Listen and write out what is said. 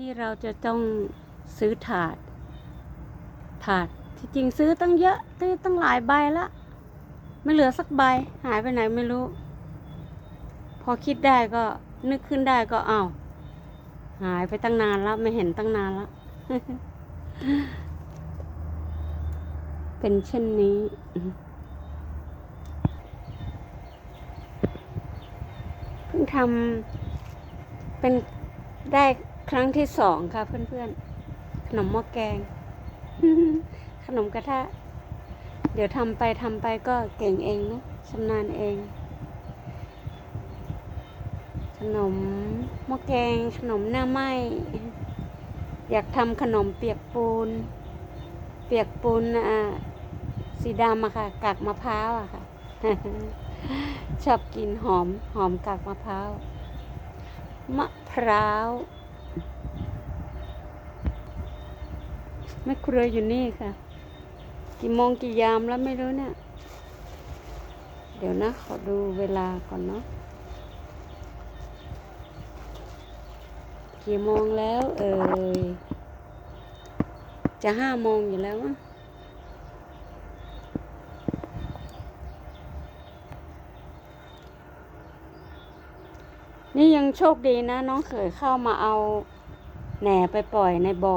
นี่เราจะต้องซื้อถาด ถาดที่จริงซื้อตั้งเยอะซื้อตั้งหลายใบละไม่เหลือสักใบหายไปไหนไม่รู้ พอคิดได้ก็นึกขึ้นได้ก็เอาหายไปตั้งนานแล้วไม่เห็นตั้งนานแล้วเป็นเช่นนี้เพิ่งทำเป็นได้ ครั้งที่สองค่ะเพื่อนๆ ขนมหม้อแกง ขนมกระทะ เดี๋ยวทำไปทำไปก็เก่งเองนะชำนาญเอง ขนมหม้อแกง ขนมหน้าไหมอยากทำขนมเปียกปูน เปียกปูนอะสีดำอะค่ะกากมะพร้าวอะค่ะ ชอบกินหอมหอมกากมะพร้าวมะพร้าว แม่ครัวอยู่นี่ค่ะ กี่โมงกี่ยามแล้วไม่รู้เนี่ย เดี๋ยวนะ ขอดูเวลาก่อนเนาะ กี่โมงแล้ว เอ่ย จะห้าโมงอยู่แล้วอะ นี่ยังโชคดีนะ น้องเขยเข้ามาเอาแหน่ไปปล่อยในบ่อ